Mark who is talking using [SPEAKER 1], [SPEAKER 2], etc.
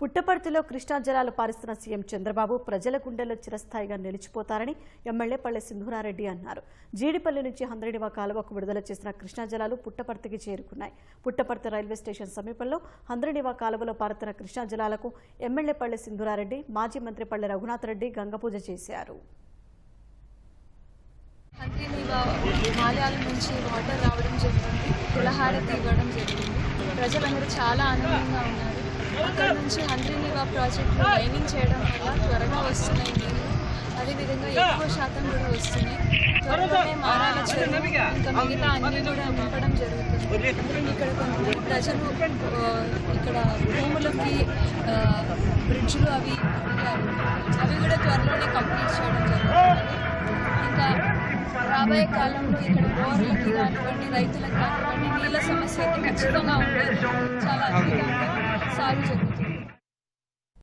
[SPEAKER 1] పుట్టపర్తిలో కృష్ణా జలాలు పారిస్తున్న సీఎం చంద్రబాబు ప్రజల గుండెల్లో చిరస్థాయిగా నిలిచిపోతారని ఎమ్మెల్యే పల్లె సింధూరారెడ్డి అన్నారు. జీడిపల్లి నుంచి హంద్రడివా కాలువకు విడుదల చేసిన కృష్ణా జలాలు పుట్టపర్తికి చేరుకున్నాయి. పుట్టపర్తి రైల్వే స్టేషన్ సమీపంలో హంద్రడివా కాలువలో పారుతున్న కృష్ణా జలాలకు ఎమ్మెల్యే పల్లె సింధూరారెడ్డి మాజీ మంత్రి పల్లె రఘునాథ్ రెడ్డి గంగపూజ చేశారు.
[SPEAKER 2] కంటిన్యూగా నుంచి వాటర్ రావడం జరిగింది కులహారతి ఇవ్వడం జరిగింది. ప్రజలందరూ చాలా ఆనందంగా ఉన్నారు. అక్కడ నుంచి హంద్రీనివా ప్రాజెక్ట్ మైనింగ్ చేయడం వల్ల త్వరగా వస్తున్నాయి నీళ్ళు అదేవిధంగా ఎక్కువ శాతం కూడా వస్తున్నాయి. త్వరలోనే మారాల చెరువు. ఇంకా మిగతా అన్ని కూడా నింపడం జరుగుతుంది. ఇక్కడ కొంతమంది ప్రజలు ఇక్కడ భూములకి ఆ, బ్రిడ్జ్లు అవి అవి కూడా త్వరలోనే కంప్లీట్ చేయడం జరుగుతుంది. ఇంకా రాబోయే కాలంలో ఇక్కడ బోర్లకి కానివ్వండి రైతులకు కానివ్వండి నీళ్ళ సమస్య అయితే ఖచ్చితంగా ఉండేది. చాలా అద్భుతంగా Sadece kutu.